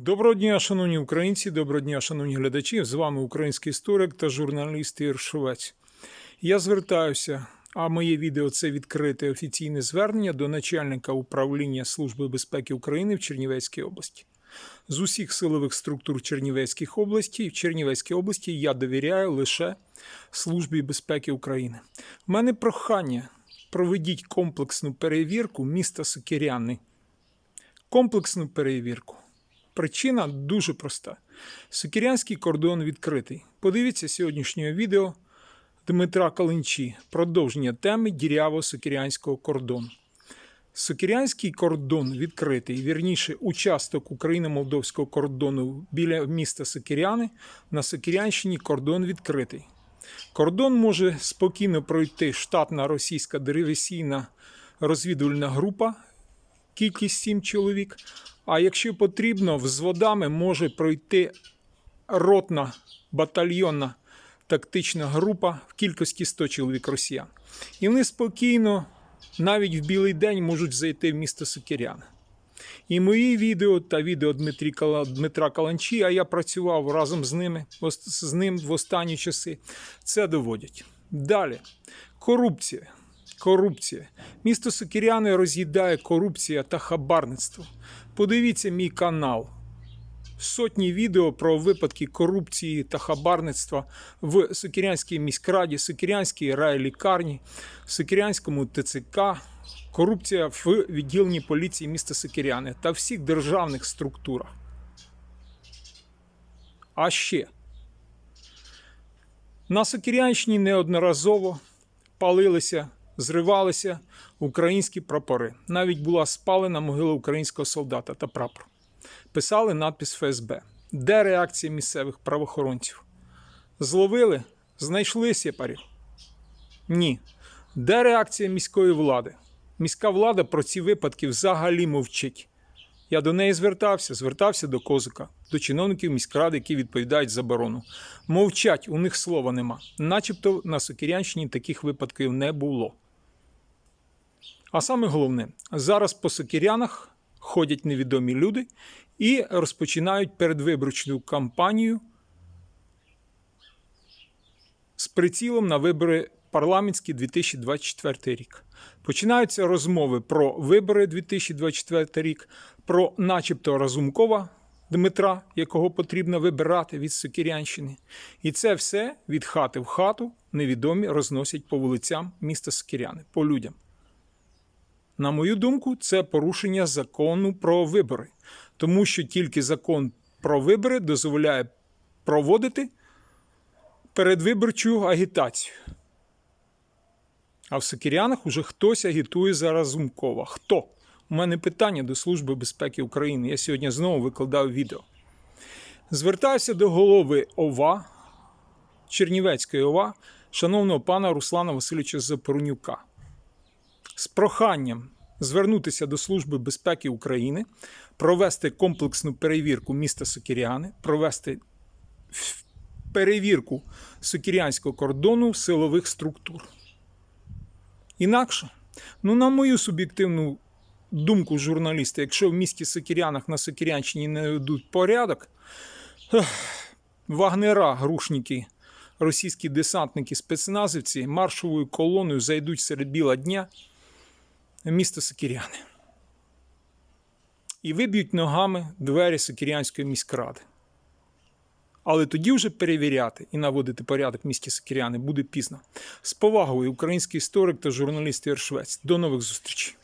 Доброго дня, шановні українці, доброго дня, шановні глядачі. З вами український історик та журналіст Ігор Шовець. Я звертаюся, а моє відео це відкрите офіційне звернення до начальника управління Служби безпеки України в Чернівецькій області. З усіх силових структур Чернівецьких областей в Чернівецькій області я довіряю лише Службі безпеки України. У мене прохання проведіть комплексну перевірку міста Сокиряни. Комплексну перевірку. Причина дуже проста. Сокирянський кордон відкритий. Подивіться сьогоднішнього відео Дмитра Калинчі. Продовження теми діряво-сокирянського кордону. Сокирянський кордон відкритий, вірніше, участок Україно-Молдовського кордону біля міста Сокиряни на Сокирянщині кордон відкритий. Кордон може спокійно пройти штатна російська деревесійна розвідувальна група, кількість 7 чоловік. А якщо потрібно, взводами може пройти ротна батальйонна тактична група в кількості 100 чоловік росіян. І вони спокійно, навіть в білий день, можуть зайти в місто Сокиряна. І мої відео та відео Дмитра Каланчі, а я працював разом з ними з ним в останні часи. Це доводять. Далі. Корупція. Корупція. Місто Сокиряни роз'їдає корупція та хабарництво. Подивіться мій канал. Сотні відео про випадки корупції та хабарництва в Сокирянській міськраді, Сокирянській райлікарні, Сокирянському ТЦК, корупція в відділенні поліції міста Сокиряни та всіх державних структурах. А ще на Сокирянщині неодноразово палилися, зривалися українські прапори. Навіть була спалена могила українського солдата та прапор. Писали надпис ФСБ. Де реакція місцевих правоохоронців? Зловили? Знайшли сепарів? Ні. Де реакція міської влади? Міська влада про ці випадки взагалі мовчить. Я до неї звертався, звертався до Козика, до чиновників міськради, які відповідають за оборону. Мовчать, у них слова нема. Начебто на Сокирянщині таких випадків не було. А саме головне, зараз по Сокирянах ходять невідомі люди і розпочинають передвиборчу кампанію з прицілом на вибори парламентські 2024 рік. Починаються розмови про вибори 2024 рік, про начебто Разумкова Дмитра, якого потрібно вибирати від Сокирянщини. І це все від хати в хату невідомі розносять по вулицям міста Сокиряни, по людям. На мою думку, це порушення закону про вибори, тому що тільки закон про вибори дозволяє проводити передвиборчу агітацію. А в Сокирянах уже хтось агітує за Разумкова. Хто? У мене питання до Служби безпеки України. Я сьогодні знову викладав відео. Звертаюся до голови ОВА Чернівецької ОВА, шановного пана Руслана Васильовича Запорнюка з проханням звернутися до Служби безпеки України, провести комплексну перевірку міста Сокиряни, провести перевірку сокирянського кордону силових структур. Інакше, ну, на мою суб'єктивну думку журналіста, якщо в місті Сокирянах на Сокирянщині не ведуть порядок, вагнера, грушники, російські десантники, спецназівці маршовою колоною зайдуть серед біла дня місто Сокіряни. І виб'ють ногами двері Сокірянської міськради. Але тоді вже перевіряти і наводити порядок в місті Сокіряни буде пізно. З повагою український історик та журналіст Єршвець. До нових зустрічей.